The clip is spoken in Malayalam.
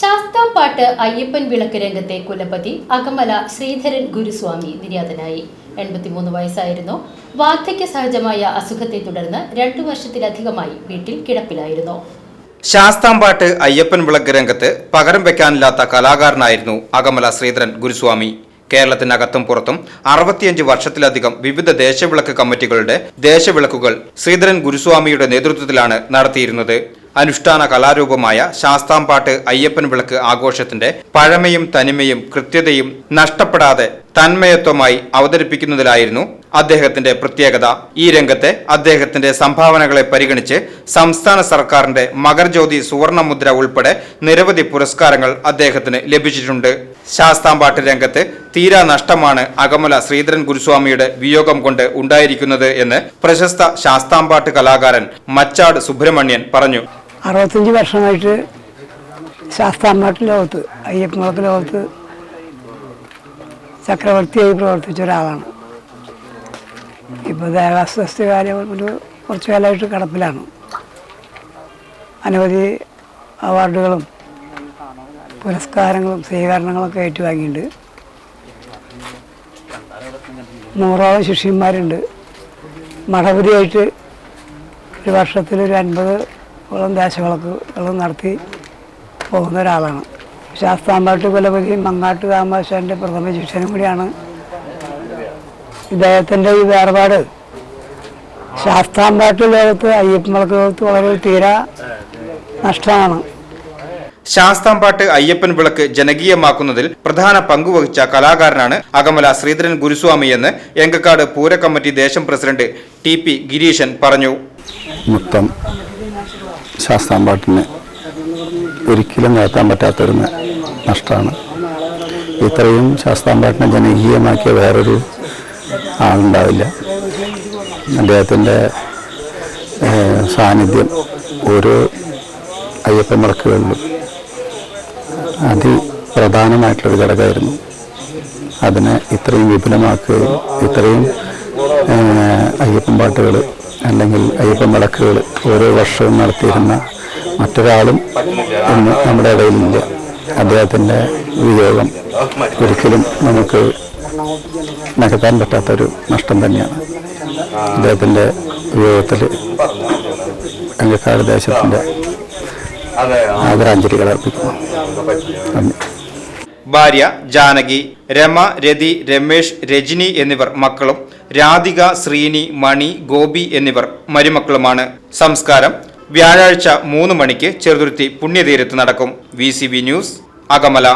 ശാസ്താംപാട്ട് അയ്യപ്പൻ വിളക്ക് രംഗത്തെ കുലപതി അകമല ശ്രീധരൻ ഗുരുസ്വാമി നിര്യാതനായി. എൺപത്തിമൂന്ന് വയസ്സായിരുന്നു. വാർദ്ധക്യ സഹജമായ അസുഖത്തെ തുടർന്ന് രണ്ടു വർഷത്തിലധികമായി വീട്ടിൽ കിടപ്പിലായിരുന്നു. ശാസ്താംപാട്ട് അയ്യപ്പൻ വിളക്ക് രംഗത്ത് പകരം വെക്കാനില്ലാത്ത കലാകാരനായിരുന്നു അകമല ശ്രീധരൻ ഗുരുസ്വാമി. കേരളത്തിനകത്തും പുറത്തും അറുപത്തിയഞ്ച് വർഷത്തിലധികം വിവിധ ദേശവിളക്ക് കമ്മിറ്റികളുടെ ദേശവിളക്കുകൾ ശ്രീധരൻ ഗുരുസ്വാമിയുടെ നേതൃത്വത്തിലാണ് നടത്തിയിരുന്നത്. അനുഷ്ഠാന കലാരൂപമായ ശാസ്താംപാട്ട് അയ്യപ്പൻ വിളക്ക് ആഘോഷത്തിന്റെ പഴമയും തനിമയും കൃത്യതയും നഷ്ടപ്പെടാതെ തന്മയത്വമായി അവതരിപ്പിക്കുന്നതിലായിരുന്നു അദ്ദേഹത്തിന്റെ പ്രത്യേകത. ഈ രംഗത്തെ അദ്ദേഹത്തിന്റെ സംഭാവനകളെ പരിഗണിച്ച് സംസ്ഥാന സർക്കാരിന്റെ മകർജ്യോതി സുവർണമുദ്ര ഉൾപ്പെടെ നിരവധി പുരസ്കാരങ്ങൾ അദ്ദേഹത്തിന് ലഭിച്ചിട്ടുണ്ട്. ശാസ്താംപാട്ട് രംഗത്ത് തീരാ നഷ്ടമാണ് അകമല ശ്രീധരൻ ഗുരുസ്വാമിയുടെ വിയോഗം കൊണ്ട് ഉണ്ടായിരിക്കുന്നത് എന്ന് പ്രശസ്ത ശാസ്താംപാട്ട് കലാകാരൻ മച്ചാട് സുബ്രഹ്മണ്യൻ പറഞ്ഞു. അറുപത്തഞ്ച് വർഷമായിട്ട് ശാസ്താംപാട്ട് ലോകത്ത് അയ്യപ്പൻകുളത്ത് ലോകത്ത് ചക്രവർത്തിയായി പ്രവർത്തിച്ച ഒരാളാണ്. ഇപ്പോൾ ദേവാസ്വസ്ഥ കാര്യം ഒരു കുറച്ച് കാലമായിട്ട് കിടപ്പിലാണ്. അനവധി അവാർഡുകളും പുരസ്കാരങ്ങളും സ്വീകരണങ്ങളൊക്കെ ഏറ്റുവാങ്ങിയിട്ടുണ്ട്. നൂറോളം ശിഷ്യന്മാരുണ്ട്. മഠപതിയായിട്ട് ഒരു വർഷത്തിൽ ഒരു അൻപത് ഓളം ദേശവിളക്കുകളും നടത്തി പോകുന്ന ഒരാളാണ്. ശാസ്താമ്പാട്ട് കുലപതി മങ്ങാട്ട് താമസാന്റെ പ്രഥമ ശിഷ്യനും കൂടിയാണ്. ഇദ്ദേഹത്തിന്റെ ഈ വേർപാട് ശാസ്താമ്പാട്ട് ലോകത്ത് അയ്യപ്പൻവിളക്ക് ലോകത്ത് വളരെ തീരാ നഷ്ടമാണ്. ശാസ്താംപാട്ട് അയ്യപ്പൻ വിളക്ക് ജനകീയമാക്കുന്നതിൽ പ്രധാന പങ്കുവഹിച്ച കലാകാരനാണ് അകമല ശ്രീധരൻ ഗുരുസ്വാമി എന്ന് എങ്കക്കാട് പൂരക്കമ്മിറ്റി ദേശം പ്രസിഡന്റ് ടി പി ഗിരീശൻ പറഞ്ഞു. മൊത്തം ശാസ്താംപാട്ടിന് ഒരിക്കലും നടത്താൻ പറ്റാത്തൊരു നഷ്ടമാണ്. ഇത്രയും ശാസ്താംപാട്ടിനെ ജനകീയമാക്കിയ വേറൊരു ആളുണ്ടാവില്ല. അദ്ദേഹത്തിന്റെ സാന്നിധ്യം ഓരോ അയ്യപ്പൻ വിളക്കുകളിലും അതിപ്രധാനമായിട്ടുള്ളൊരു ഘടകമായിരുന്നു. അതിനെ ഇത്രയും വിപുലമാക്കുകയും ഇത്രയും അയ്യപ്പൻ പാട്ടുകൾ അല്ലെങ്കിൽ അയ്യപ്പ വിളക്കുകൾ ഓരോ വർഷവും നടത്തിയിരുന്ന മറ്റൊരാളും ഇന്ന് നമ്മുടെ ഇടയിലില്ല അദ്ദേഹത്തിന്റെ വിയോഗം ഒരിക്കലും നമുക്ക് നികത്താൻ പറ്റാത്തൊരു നഷ്ടം തന്നെയാണ്. അദ്ദേഹത്തിന്റെ വിയോഗത്തിൽ അംഗക്കാട് ദേശത്തിന്റെ ആദരാഞ്ജലികൾ അർപ്പിക്കുന്നു. നന്ദി. ഭാര്യ ജാനകി രമ രതി രമേഷ് രജനി എന്നിവർ മക്കളും രാധിക ശ്രീനി മണി ഗോപി എന്നിവർ മരുമക്കളുമാണ്. സംസ്കാരം വ്യാഴാഴ്ച മൂന്ന് മണിക്ക് ചെറുതുരുത്തി പുണ്യതീരത്ത് നടക്കും. V news Akamala.